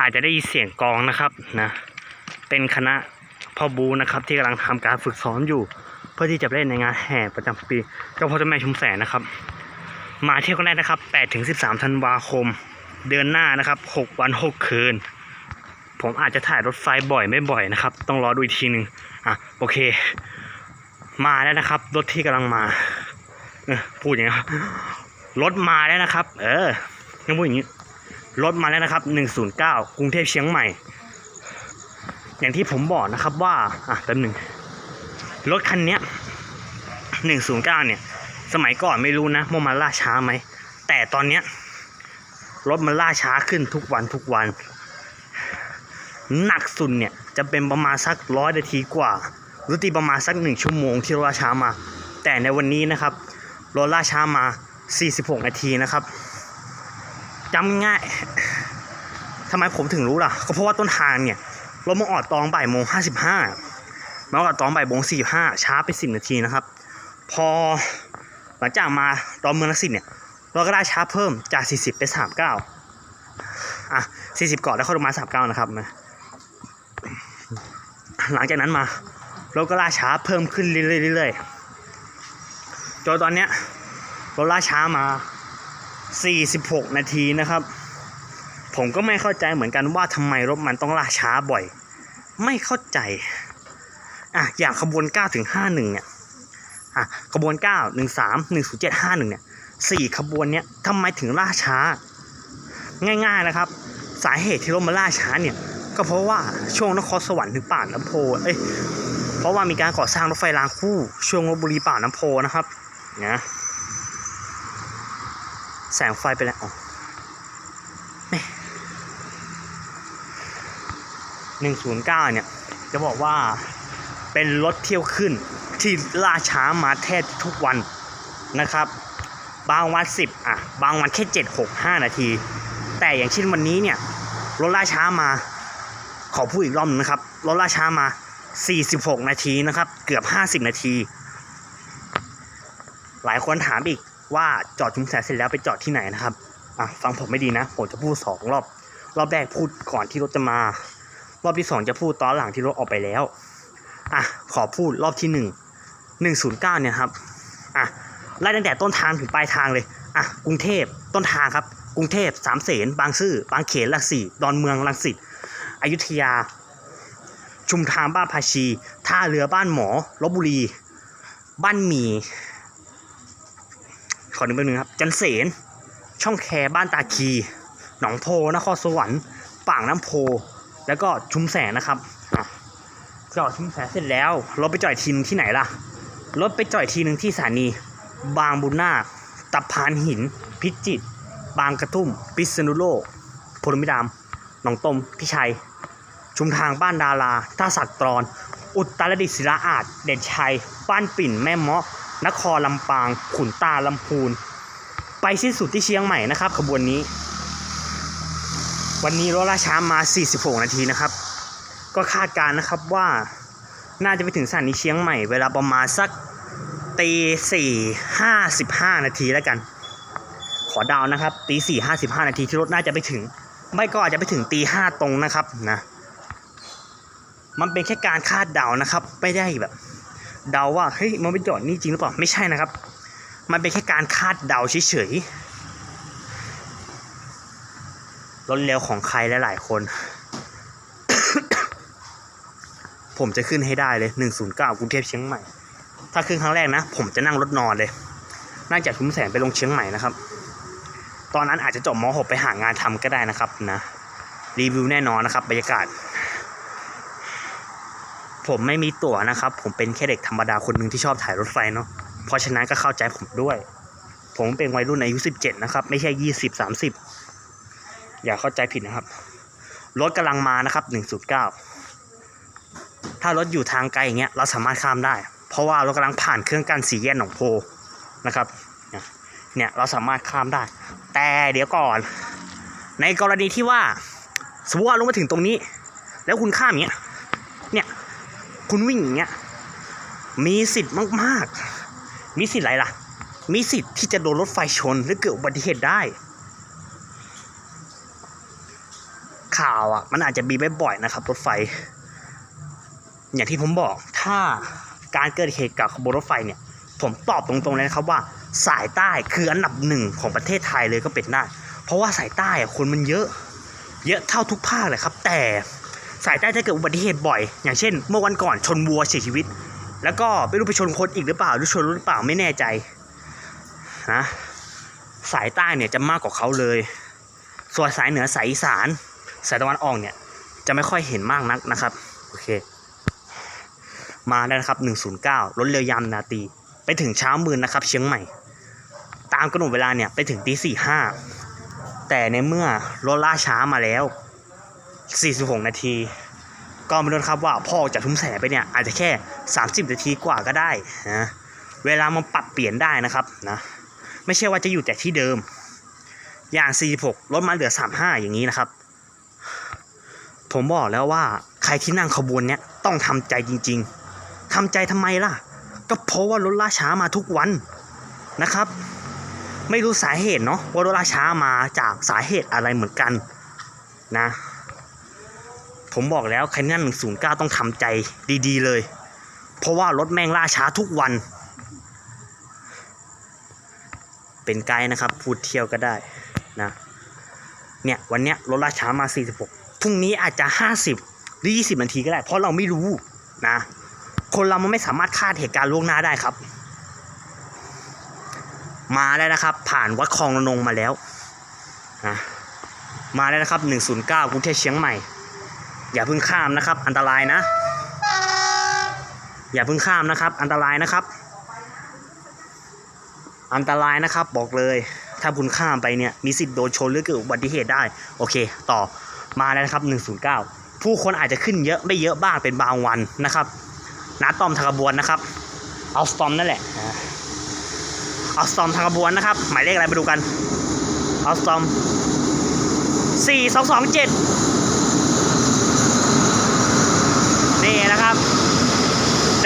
อาจจะได้ยินเสียงกองนะครับนะเป็นคณะพ่อบูนะครับที่กำลังทำการฝึกซ้อมอยู่ เพื่อที่จะเล่นในงานแห่ประจำปีเจ้าพ่อเจ้าแม่ชุมแสงนะครับ มาเที่ยวกันได้นะครับ8ถึง13ธันวาคมเดือนหน้านะครับ 6 วัน 6 คืน ผมอาจจะถ่ายรถไฟบ่อยไม่บ่อยนะครับ ต้องรอดูอีกทีหนึ่งอะโอเค มาแล้วนะครับ รถที่กำลังมาพูดอย่างนี้ครับรถมาแล้วนะครับ เออยังพูดอย่างนี้ รถมาแล้วนะครับ 109 กรุงเทพเชียงใหม่ อย่างที่ผมบอกนะครับว่า อะแป๊บหนึ่งรถคันนี้109 เนี่ย สมัยก่อนไม่รู้นะว่ามันล่าช้าไหม แต่ตอนเนี้ยรถมันล่าช้าขึ้นทุกวันทุกวัน หนักสุดเนี่ยจะเป็นประมาณสักร้อยนาทีกว่าหรือตีประมาณสักหนึ่งชั่วโมงที่รถล่าช้ามา แต่ในวันนี้นะครับรถล่าช้ามา 46 นาทีนะครับ จำง่ายทำไมผมถึงรู้ล่ะ ก็เพราะว่าต้นทางเนี่ยรถมาออดตองบ่ายโมงห้าสิบห้ามาออดตองบ่ายโมงสี่สิบห้าช้าไปสิบนาทีนะครับ พอหลังจากมาตอนเมืองลักษิตเนี่ยเราก็ได้ช้าเพิ่มจากสี่สิบเป็นสามเก้าอะสี่สิบก่อนแล้วเข้าลงมาสามเก้านะครับหลังจากนั้นมาเราก็ล่าช้าเพิ่มขึ้นเรื่อยๆเรื่อยๆจนตอนเนี้ยเราล่าช้ามา 46 นาทีนะครับ ผมก็ไม่เข้าใจเหมือนกันว่าทำไมรถมันต้องล่าช้าบ่อย ไม่เข้าใจอะอย่างขบวน 9 ถึง 51 เนี่ยอะขบวน 9 13 107 51 เนี่ยสี่ขบวนเนี้ยทำไมถึงล่าช้า ง่ายๆนะครับ สาเหตุที่รถมาล่าช้าเนี่ย ก็เพราะว่าช่วงนครสวรรค์ถึงป่านน้ำโพเอ้ยเพราะว่ามีการก่อสร้างรถไฟรางคู่ ช่วงลบบุรีป่านน้ำโพนะครับนะ แสงไฟไปแล้วหนึ่งศูนย์เก้าเนี่ย จะบอกว่าเป็นรถเที่ยวขึ้นที่ล่าช้ามาแทบทุกวันนะครับ บางวันสิบอะ บางวันแค่เจ็ดหกห้านาที แต่อย่างเช่นวันนี้เนี่ย รถล่าช้ามา ขอพูดอีกรอบหนึงนะครับ รถล่าช้ามา46นาทีนะครับ เกือบ50นาที หลายคนถามอีก ว่าจอดชุมแสงเสร็จแล้วไปจอดที่ไหนนะครับอะฟังผมไม่ดีนะผมจะพูดสองรอบ รอบแรกพูดก่อนที่รถจะมา รอบที่สองจะพูดตอนหลังที่รถออกไปแล้วอะขอพูดรอบที่หนึ่งหนึ่งศูนย์เก้าเนี่ยครับอะไล่ตั้งแต่ต้นทางถึงปลายทางเลยอะกรุงเทพต้นทางครับกรุงเทพสามเสนบางซื่อบางเขนหลักสี่ดอนเมืองลังสิตอยุธยา ชุมทางบ้านภาชี ท่าเรือบ้านหมอลบบุรี บ้านหมี อหนึ่งแป๊บนึงครับ จันเสน ช่องแคบ้านตาคี หนองโพนครสวรรค์ปากน้ำโพ แล้วก็ชุมแสงนะครับอะจอดชุมแสงเสร็จแล้วรถไปจอดทีนึงที่ไหนล่ะรถไปจอดทีหนึ่งที่สถานี บางบุญนาคตะพานหิน พิจิตรบางกระทุ่ม พิษณุโลกพลมิดามหนองตมพิชัย ชุมทางบ้านดาราท่าสักตรอน อุตรดิตศิลาอาจเด่นชัย บ้านปิ่นแม่เมาะ นครลำปาง ขุนตาลำพูน ไปสิ้นสุดที่เชียงใหม่นะครับขบวนนี้ วันนี้รถล่าช้ามา 46 นาทีนะครับ ก็คาดการนะครับว่าน่าจะไปถึงสถานีเชียงใหม่เวลาประมาณสักตีสี่ห้าสิบห้านาทีแล้วกัน ขอเดาวนะครับตีสี่ห้าสิบห้านาทีที่รถน่าจะไปถึง ไม่ก็อาจจะไปถึงตีห้าตรงนะครับนะ มันเป็นแค่การคาดเดานะครับ ไม่ได้แบบ เดาว่าเฮ้ยมันไปจอดนี่จริงหรือเปล่าไม่ใช่นะครับ มันเป็นแค่การคาดเดาเฉยๆรถเร็วของใครลหลายๆคน ผมจะขึ้นให้ได้เลย 109กรุงเทพเชียงใหม่ ถ้าขึ้นครั้งแรกนะ ผมจะนั่งรถนอนเลยนั่งจากชุมแสงไปลงเชียงใหม่นะครับ ตอนนั้นอาจจะจบม .6 ไปหางานทำก็ได้นะครับนะรีวิวแน่นอนนะครับบรรยากาศ ผมไม่มีตั๋วนะครับ ผมเป็นแค่เด็กธรรมดาคนหนึ่งที่ชอบถ่ายรถไฟเนาะเพราะฉะนั้นก็เข้าใจผมด้วย ผมเป็นวัยรุ่นอายุ17นะครับ ไม่ใช่20 30อย่าเข้าใจผิดนะครับ รถกำลังมานะครับ109ถ้ารถอยู่ทางไกลอย่างเงี้ยเราสามารถข้ามได้ เพราะว่ารถกำลังผ่านเครื่องกั้นสี่แยกหนองโพนะครับเนี่ยเราสามารถข้ามได้ แต่เดี๋ยวก่อน ในกรณีที่ว่า สมมติว่าลงมาถึงตรงนี้ แล้วคุณข้ามอย่างเงี้ย คุณวิ่งอย่างเงี้ยมีสิทธิ์มากๆ มีสิทธิ์อะไรล่ะ มีสิทธิ์ที่จะโดนรถไฟชนหรือเกิดอุบัติเหตุได้ ข่าวอะ มันอาจจะมีบ่อยนะครับ รถไฟ อย่างที่ผมบอก ถ้าการเกิดเหตุกับขบวนรถไฟเนี่ย ผมตอบตรงๆเลยนะครับว่าสายใต้คืออันดับหนึ่งของประเทศไทยเลยก็เป็นได้ เพราะว่าสายใต้อะคนมันเยอะ เยอะเท่าทุกภาคเลยครับ แต่ สายใต้จะเกิดอุบัติเหตุบ่อย อย่างเช่น เมื่อวันก่อนชนวัวเสียชีวิต แล้วก็ไม่รู้ไปชนคนอีกหรือเปล่าหรือชนรถหรือเปล่าไม่แน่ใจนะสายใต้เนี่ยจะมากกว่าเขาเลย ส่วนสายเหนือสายอีสานสายตะวันออกเนี่ยจะไม่ค่อยเห็นมากนักนะครับโอเค มาแล้วนะครับ 109รถเรือยามนาตีไปถึงเช้ามืนนะครับ เชียงใหม่ ตามกำหนดเวลาเนี่ยไปถึงตีสี่ห้าแต่ในเมื่อรถล่าช้ามาแล้ว 46 นาที ก็ไม่รู้ครับว่าพ่อจากทุ่มแสไปเนี่ยอาจจะแค่ 30 นาทีกว่าก็ได้นะเวลามันปรับเปลี่ยนได้นะครับนะไม่ใช่ว่าจะอยู่แต่ที่เดิม อย่าง 46 ลดมาเหลือ 35 อย่างนี้นะครับ ผมบอกแล้วว่าใครที่นั่งขบวนเนี้ยต้องทำใจจริง ๆทำใจทำไมล่ะ ก็เพราะว่ารถล่าช้ามาทุกวันนะครับ ไม่รู้สาเหตุเนาะว่ารถล่าช้ามาจากสาเหตุอะไรเหมือนกันนะ ผมบอกแล้วใครที่นั่ง109 ต้องทำใจดีๆเลย เพราะว่ารถแม่งล่าช้าทุกวัน เป็นไกด์นะครับ พูดเที่ยวก็ได้นะเนี่ยวันเนี้ยรถล่าช้ามา 46พรุ่งนี้อาจจะ 50 หรือ 20 นาทีก็ได้ เพราะเราไม่รู้นะ คนเรามันไม่สามารถคาดเหตุการณ์ล่วงหน้าได้ครับ มาแล้วนะครับ ผ่านวัดคลองระนงมาแล้วนะมาแล้วนะครับ 109กรุงเทพเชียงใหม่ อย่าพึ่งข้ามนะครับ อันตรายนะ อย่าพึ่งข้ามนะครับ อันตรายนะครับ อันตรายนะครับบอกเลย ถ้าคุณข้ามไปเนี่ยมีสิทธิ์โดนชนหรือเกิดอุบัติเหตุได้ โอเค ต่อมาแล้วนะครับ 109 ผู้คนอาจจะขึ้นเยอะไม่เยอะบ้างเป็นบางวันนะครับนัดตอมทากระบวนนะครับเอาสตอมนั่นแหละเอาสตอมทากระบวนนะครับ หมายเลขอะไรไปดูกันเอาสตอม4 2 2 7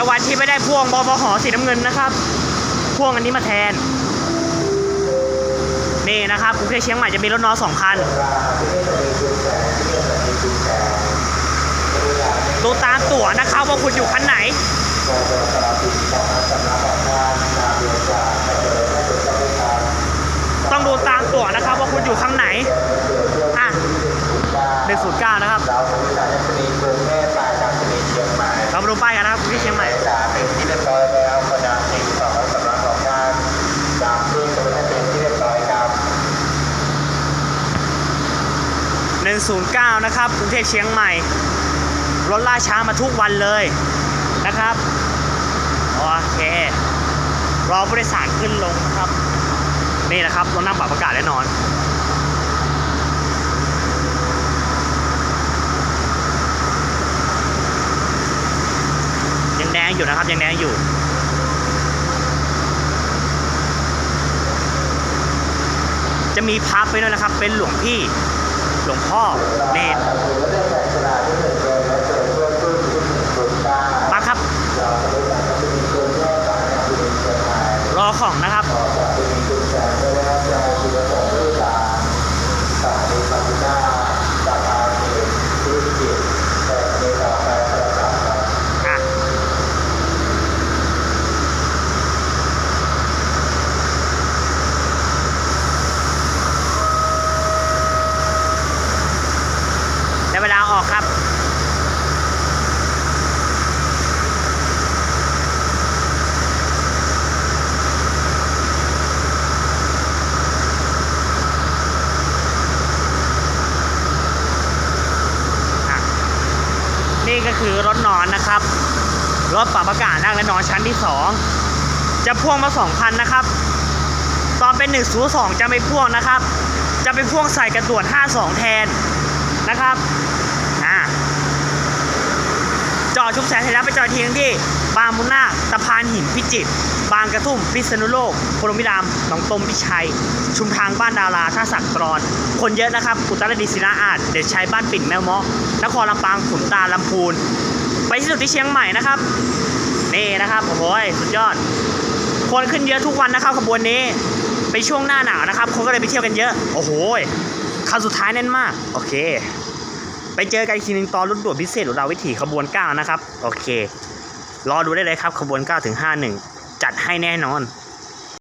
ในวันที่ไม่ได้พ่วงบพหสีน้ำเงินนะครับ พ่วงอันนี้มาแทน นี่นะครับกรุงเทพเชียงใหม่จะมีรถนอสองคันดูตามตั๋วนะครับว่าคุณอยู่คันไหนต้องดูตามตั๋วนะครับว่าคุณอยู่ข้างไหน อะหนึ่งศูนย์เก้านะครับ 109 นะครับกรุงเทพเชียงใหม่ รถล่าช้ามาทุกวันเลยนะครับ โอเค รอผู้โดยสารขึ้นลงนะครับ นี่นะครับรถนั่งปรับอากาศแน่นอนยังแดงอยู่นะครับยังแดงอยู่จะมีพับไปด้วยนะครับ เป็นหลวงพี่ ลวงพ่อเนร ถือว่าได้แข่งชนะที่หนึ่งเกมและเจอเพื่อนรุ่นที่หนึ่งศูนย์เก้า มาครับ เราทำวิชายัศนีกรุงเทพปลายทางชนีเชียงใหม่ รอของนะครับ ต่อจากชนีจุดแสงได้แล้วจะชีวสงฆ์ด้วยการสถานีพระพุทธาสาขาเขตธุรกิจแต่ในต่อไปประกาศครับ อะ ได้เวลาออกครับ อะ นี่ก็คือรถนอนนะครับ รถปรับอากาศนั่งและนอนชั้นที่ 2 จะพ่วงมา2คันนะครับ ตอนเป็น1 0 2จะไม่พ่วงนะครับ จะไปพ่วงใส่กระตรวจ52 แทนนะครับ อ่า จอดชุบแสงเสร็จแล้วไปจอดทีนึงที่ บางมุนาคตะพานหินพิจิตรบางกระทุ่มพิษณุโลกพรมิรามหนองตมพิชัย ชุมทางบ้านดาราท่าสักตรอน คนเยอะนะครับอุตรดิตถ์ศรีนาอาจเดชชัยบ้านปิ่นแมวเมาะนครลำปางขุนตาลลำพูน ไปที่สุดที่เชียงใหม่นะครับนี่นะครับโอ้โหสุดยอด คนขึ้นเยอะทุกวันนะครับขบวนนี้ไปช่วงหน้าหนาวนะครับคนก็เลยไปเที่ยวกันเยอะ โอ้โหคันสุดท้ายแน่นมาก โอเค ไปเจอกันอีกทีหนึงตอนรถด่วนพิเศษหรือดาววิถีขบวน9นะครับ โอเค รอดูได้เลยครับขบวน9ถึง51 จัดให้แน่นอน